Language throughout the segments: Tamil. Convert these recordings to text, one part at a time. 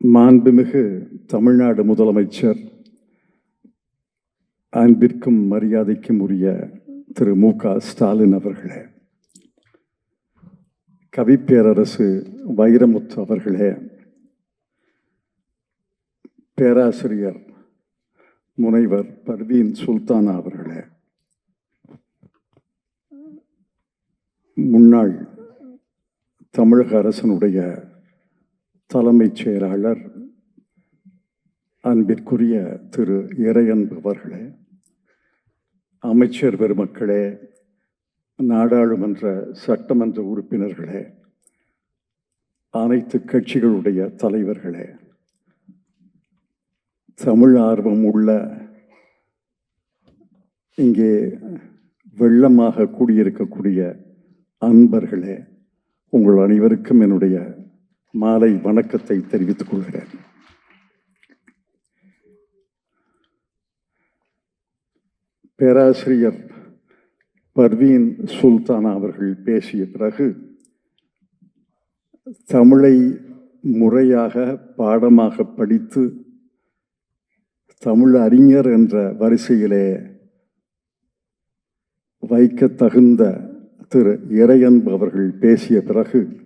மாண்புமிகு தமிழ்நாடு முதலமைச்சர் அன்பிற்கும் மரியாதைக்கும் உரிய திரு மு க. ஸ்டாலின் அவர்களே கவிப்பேரரசு வைரமுத்து அவர்களே பேராசிரியர் முனைவர் பர்வீன் சுல்தானா அவர்களே முன்னாள் தமிழக அரசனுடைய தலைமைச் செயலாளர் அன்பிற்குரிய திரு இறையன்பு அவர்களே அமைச்சர் பெருமக்களே நாடாளுமன்ற சட்டமன்ற உறுப்பினர்களே அனைத்து கட்சிகளுடைய தலைவர்களே தமிழ் ஆர்வம் உள்ள இங்கே வெள்ளமாக கூடியிருக்கக்கூடிய அன்பர்களே உங்கள் அனைவருக்கும் என்னுடைய மாலை வணக்கத்தை தெரிவித்துக் கொள்கிறேன். பேராசிரியர் பர்வீன் சுல்தானா அவர்கள் பேசிய பிறகு தமிழை முறையாக பாடமாக படித்து தமிழ் அறிஞர் என்ற வரிசையிலே வைக்க தகுந்த திரு இறையன்பு அவர்கள் பேசிய பிறகு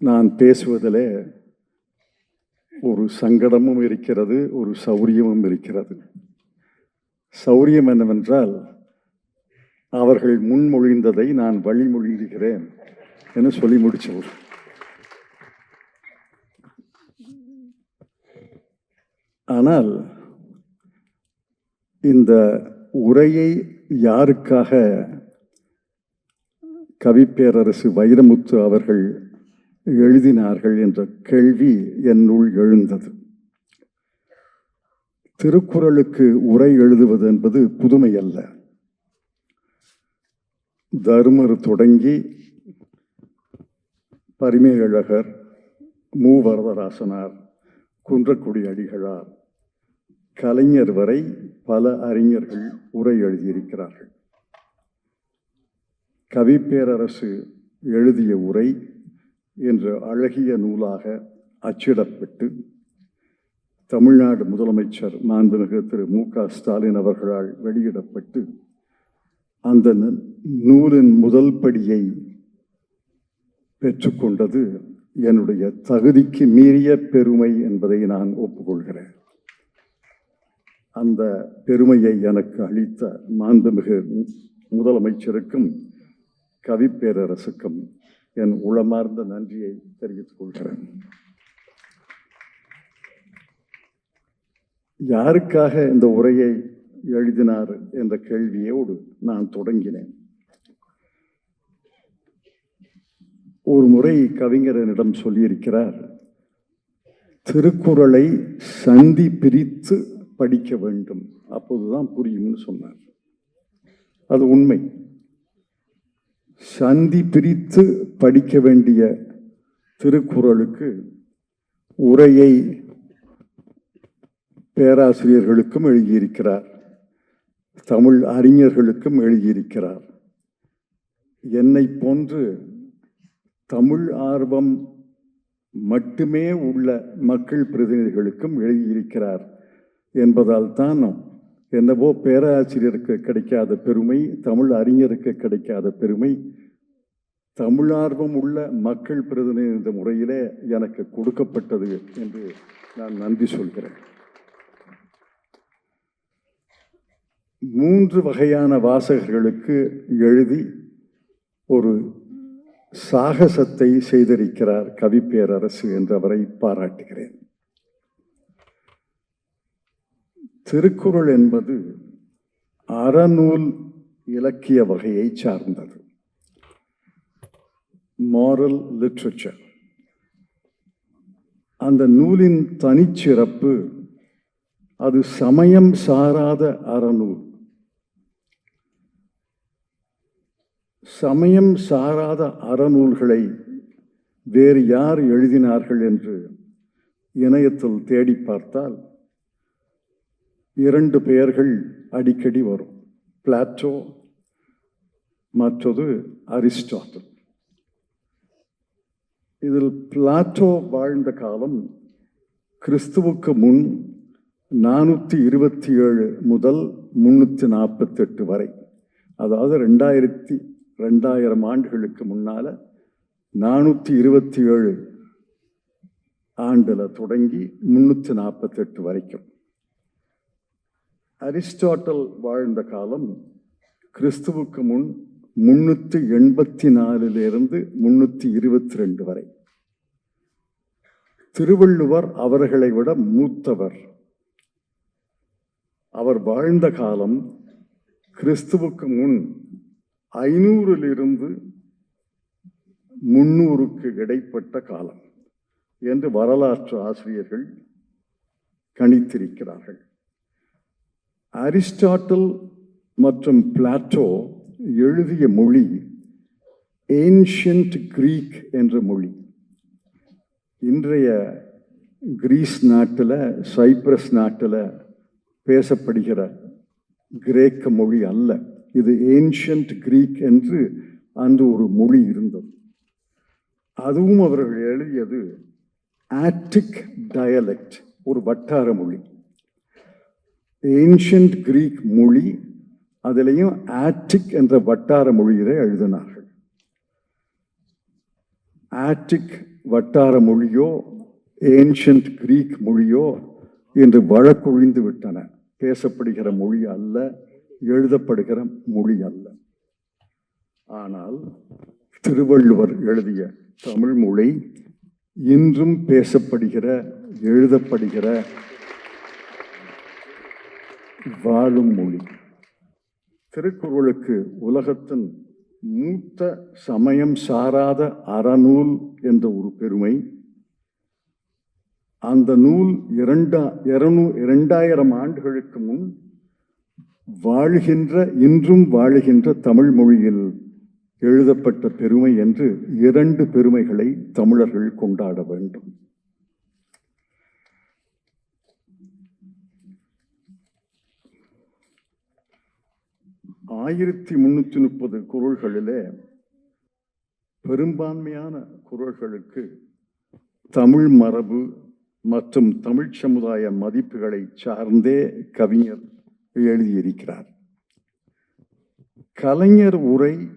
நான் பேசுவதிலே ஒரு சங்கடமும் இருக்கிறது ஒரு சௌரியமும் இருக்கிறது. சௌரியம் என்னவென்றால் அவர்கள் முன்மொழிந்ததை நான் வழிமொழிகிறேன் என சொல்லி முடிச்சவர் ஆனால் இந்த உரையை யாருக்காக கவிப்பேரரசு வைரமுத்து அவர்கள் எழுதினார்கள் என்ற கேள்வி என்னுள் எழுந்தது. திருக்குறளுக்கு உரை எழுதுவது என்பது புதுமை அல்ல. தருமர் தொடங்கி பரிமேழகர் மூவரதராசனார் குன்றக்குடி அடிகளார் கலைஞர் வரை பல அறிஞர்கள் உரை எழுதியிருக்கிறார்கள். கவிப்பேரரசு எழுதிய உரை என்ற அழகிய நூலாக அச்சிடப்பட்டு தமிழ்நாடு முதலமைச்சர் மாண்புமிகு திரு மு க ஸ்டாலின் அவர்களால் வெளியிடப்பட்டு அந்த ந- நூலின் முதல் படியை பெற்றுக்கொண்டது என்னுடைய தகுதிக்கு மீறிய பெருமை என்பதை நான் ஒப்புக்கொள்கிறேன். அந்த பெருமையை எனக்கு அளித்த மாண்புமிகு முதலமைச்சருக்கும் கவிப்பேரரசுக்கும் என் உளமார்ந்த நன்றியை தெரிவித்துக் கொள்கிறேன். யாருக்காக இந்த உரையை எழுதினார் என்ற கேள்வியோடு நான் தொடங்கினேன். ஒரு முறை கவிஞரனிடம் சொல்லியிருக்கிறார் திருக்குறளை சந்தி பிரித்து படிக்க வேண்டும். அப்போதுதான் புரியும்னு சொன்னார். அது உண்மை. சந்தி பிரித்து படிக்க வேண்டிய திருக்குறளுக்கு உரையை பேராசிரியர்களுக்கும் எழுதியிருக்கிறார். தமிழ் அறிஞர்களுக்கும் எழுதியிருக்கிறார். என்னை போன்று தமிழ் ஆர்வம் மட்டுமே உள்ள மக்கள் பிரதிநிதிகளுக்கும் எழுதியிருக்கிறார் என்பதால் தான் என்னவோ பேராசிரியருக்கு கிடைக்காத பெருமை தமிழ் அறிஞருக்கு கிடைக்காத பெருமை. தமிழார்வம் உள்ள மக்கள் பிரதிநிதி என்ற முறையிலே எனக்கு கொடுக்கப்பட்டது என்று நான் நன்றி சொல்கிறேன். மூன்று வகையான வாசகர்களுக்கு எழுதி ஒரு சாகசத்தை செய்திருக்கிறார் கவிப்பேரரசு என்று அவரை பாராட்டுகிறேன். திருக்குறள் என்பது அறநூல் இலக்கிய வகையை சார்ந்தது. மாரல் லிட்ரேச்சர் அந்த நூலின் தனிச்சிறப்பு அது சமயம் சாராத அறநூல். சமயம் சாராத அறநூல்களை வேறு யார் எழுதினார்கள் என்று இணையத்தில் தேடி பார்த்தால் இரண்டு பெயர்கள் அடிக்கடி வரும். பிளாட்டோ மற்றது அரிஸ்டாட்டில். இதில் பிளாட்டோ வாழ்ந்த காலம் கிறிஸ்துவுக்கு முன் நானூற்றி இருபத்தி ஏழு முதல் முன்னூற்றி நாற்பத்தெட்டு வரை. அதாவது ரெண்டாயிரத்தி ரெண்டாயிரம் ஆண்டுகளுக்கு முன்னால் நானூற்றி இருபத்தி ஏழு ஆண்டில் தொடங்கி முன்னூற்றி நாற்பத்தெட்டு வரைக்கும். அரிஸ்டாட்டல் வாழ்ந்த காலம் கிறிஸ்துவுக்கு முன் முன்னூற்றி எண்பத்தி நாலுலேருந்து முன்னூற்றி இருபத்தி ரெண்டு வரை. திருவள்ளுவர் அவர்களை விட மூத்தவர். அவர் வாழ்ந்த காலம் கிறிஸ்துவுக்கு முன் ஐநூறிலிருந்து முன்னூறுக்கு இடைப்பட்ட காலம் என்று வரலாற்று ஆசிரியர்கள் கணித்திருக்கிறார்கள். அரிஸ்டாட்டில் மற்றும் பிளாட்டோ எழுதிய மொழி ஏன்ஷியன்ட் கிரீக் என்ற மொழி. இன்றைய கிரீஸ் நாட்டில் சைப்ரஸ் நாட்டில் பேசப்படுகிற கிரேக்க மொழி அல்ல. இது ஏன்ஷியன்ட் கிரீக் என்று அந்த ஒரு மொழி இருந்தது. அதுவும் அவர்கள் எழுதியது ஆட்டிக் டயலெக்ட் ஒரு வட்டார மொழி. ஏன்ஷியன்ட் கிரீக் மொழி அதிலையும் ஆட்டிக் என்ற வட்டார மொழியிலே எழுதினார்கள். ஆட்டிக் வட்டார மொழியோ ஏன்ஷியன்ட் கிரீக் மொழியோ என்று வழக்கொழிந்து விட்டன. பேசப்படுகிற மொழி அல்ல எழுதப்படுகிற மொழி அல்ல. ஆனால் திருவள்ளுவர் எழுதிய தமிழ் மொழி இன்றும் பேசப்படுகிற எழுதப்படுகிற வாழும் மொழி. திருக்குறளுக்கு உலகத்தின் மூத்த சமயம் சாராத அறநூல் என்ற ஒரு பெருமை. அந்த நூல் இரண்டா இரநூ இரண்டாயிரம் ஆண்டுகளுக்கு முன் வாழ்கின்ற இன்றும் வாழுகின்ற தமிழ் மொழியில் எழுதப்பட்ட பெருமை என்று இரண்டு பெருமைகளை தமிழர்கள் கொண்டாட வேண்டும். ஆயிரத்தி முன்னூற்றி முப்பது குரல்களிலே பெரும்பான்மையான குரல்களுக்கு தமிழ் மரபு மற்றும் தமிழ் சமுதாய மதிப்புகளை சார்ந்தே கவிஞர் எழுதியிருக்கிறார். கலைஞர் உரை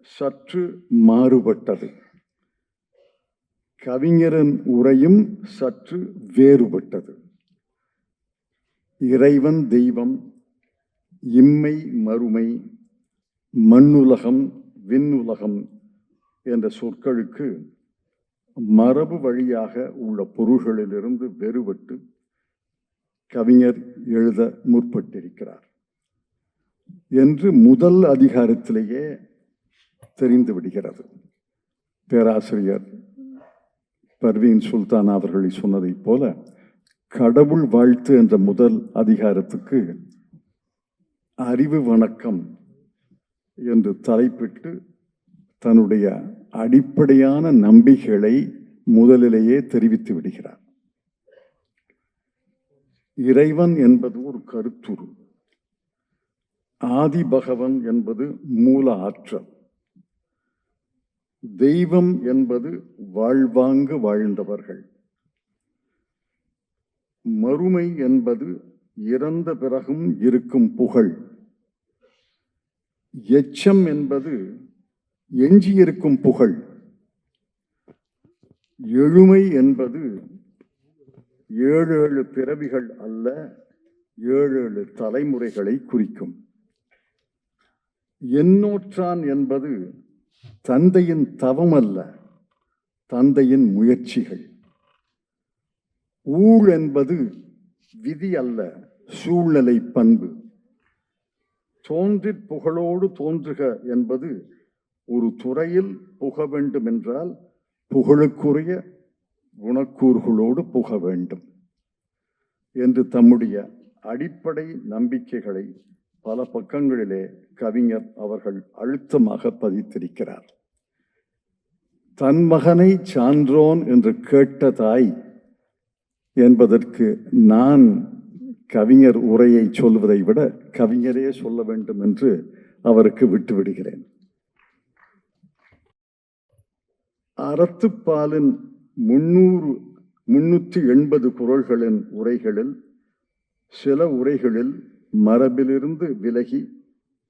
சற்று மாறுபட்டது. கவிஞரின் உரையும் சற்று வேறுபட்டது. இறைவன் தெய்வம் இம்மை மறுமை மண்ணுலகம் விண்ணுலகம் என்ற சொற்களுக்கு மரபு வழியாக உள்ள பொருள்களிலிருந்து வேறுபட்டு கவிஞர் எழுத முற்பட்டிருக்கிறார் என்று முதல் அதிகாரத்திலேயே தெரிந்து விடுகிறது. பேராசிரியர் பர்வீன் சுல்தான் அவர்களை சொன்னதைப் போல கடவுள் வாழ்த்து என்ற முதல் அதிகாரத்துக்கு அறிவு வணக்கம் என்று தலைப்பிட்டு தன்னுடைய அடிப்படையான நம்பிக்கைகளை முதலிலேயே தெரிவித்து விடுகிறார். இறைவன் என்பது ஒரு கருத்துரு. ஆதி பகவன் என்பது மூல ஆற்றல். தெய்வம் என்பது வாழ்வாங்கு வாழ்ந்தவர்கள். மறுமை என்பது இறந்த பிறகும் இருக்கும் புகழ். எச்சம் என்பது எஞ்சியிருக்கும் புகழ். எழுமை என்பது ஏழு ஏழு பிறவிகள் அல்ல ஏழு ஏழு தலைமுறைகளை குறிக்கும். எண்ணோற்றான் என்பது தந்தையின் தவம் அல்ல தந்தையின் முயற்சிகள். ஊழ் என்பது விதி அல்ல சூழ்நிலை பண்பு. தோன்றி புகழோடு தோன்றுக என்பது ஒரு துறையில் புக வேண்டும் என்றால் புகழுக்குரிய குணக்கூறுகளோடு புக வேண்டும் என்று தம்முடைய அடிப்படை நம்பிக்கைகளை பல பக்கங்களிலே கவிஞர் அவர்கள் அழுத்தமாக பதித்திருக்கிறார். தன் மகனை சான்றோன் என்று கேட்ட தாய் என்பதற்கு நான் கவிஞர் உரையை சொல்வதை விட கவிஞரே சொல்ல வேண்டும் என்று அவருக்கு விட்டுவிடுகிறேன். அறத்துப்பாலின் முன்னூறு முன்னூற்றி எண்பது குறள்களின் உரைகளில் சில உரைகளில் மரபிலிருந்து விலகி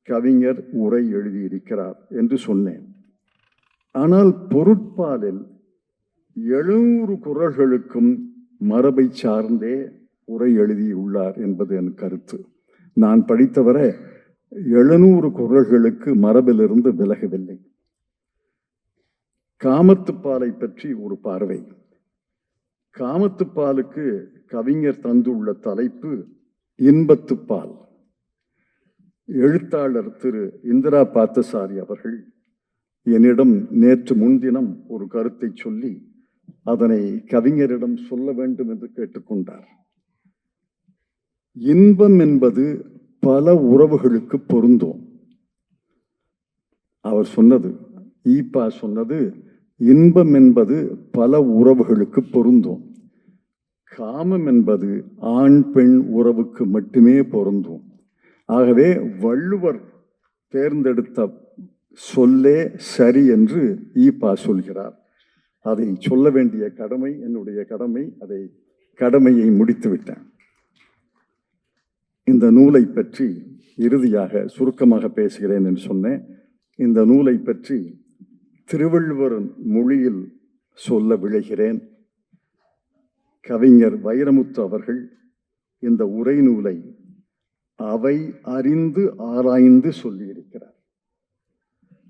கவிஞர் உரை எழுதியிருக்கிறார் என்று சொன்னேன். ஆனால் பொருட்பாலில் எழுநூறு குறள்களுக்கும் மரபை சார்ந்தே உரை எழுதியுள்ளார் என்பது என் கருத்து. நான் படித்தவரை எழுநூறு குறள்களுக்கு மரபிலிருந்து விலகவில்லை. காமத்துப்பாலை பற்றி ஒரு பார்வை. காமத்துப்பாலுக்கு கவிஞர் தந்துள்ள தலைப்பு இன்பத்துப்பால். எழுத்தாளர் திரு இந்திரா பார்த்தசாரி அவர்கள் என்னிடம் நேற்று முன்தினம் ஒரு கருத்தை சொல்லி அதனை கவிஞரிடம் சொல்ல வேண்டும் என்று கேட்டுக்கொண்டார். இன்பம் என்பது பல உறவுகளுக்கு பொருந்தும். அவர் சொன்னது ஈப்பா சொன்னது இன்பம் என்பது பல உறவுகளுக்கு பொருந்தும். காமம் என்பது ஆண் பெண் உறவுக்கு மட்டுமே பொருந்தும். ஆகவே வள்ளுவர் தேர்ந்தெடுத்த சொல்லே சரி என்று ஈப்பா சொல்கிறார். அதை சொல்ல வேண்டிய கடமை என்னுடைய கடமை அதை கடமையை முடித்து விட்டேன் இந்த நூலை பற்றி இறுதியாக சுருக்கமாக பேசுகிறேன் என்று சொன்னேன். இந்த நூலை பற்றி திருவள்ளுவர் மொழியில் சொல்ல விழைகிறேன். கவிஞர் வைரமுத்து அவர்கள் இந்த உரை நூலை அவை அறிந்து ஆராய்ந்து சொல்லியிருக்கிறார்.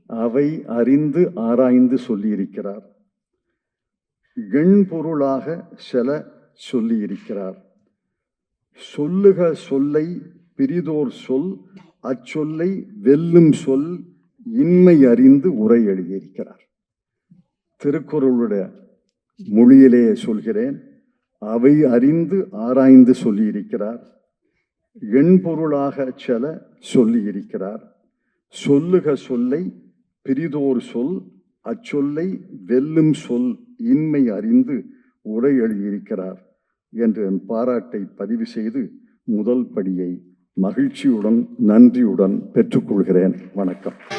அவை அறிந்து ஆராய்ந்து சொல்லியிருக்கிறார். எண்பொருளாக செல சொல்லியிருக்கிறார். சொல்லுக சொல்லை பிரிதோர் சொல் அச்சொல்லை வெல்லும் சொல் இன்மை அறிந்து உரை எழுதியிருக்கிறார். திருக்குறளுடைய மொழியிலே சொல்கிறேன் அவை அறிந்து ஆராய்ந்து சொல்லியிருக்கிறார் எண்பொருளாக செல சொல்லியிருக்கிறார். சொல்லுக சொல்லை பிரிதோர் சொல் அச்சொல்லை வெல்லும் சொல் இன்மை அறிந்து உரை எழுதியிருக்கிறார். என்று என் பாராட்டை பதிவு செய்து முதல் படியை மகிழ்ச்சியுடன் நன்றியுடன் பெற்றுக்கொள்கிறேன். வணக்கம்.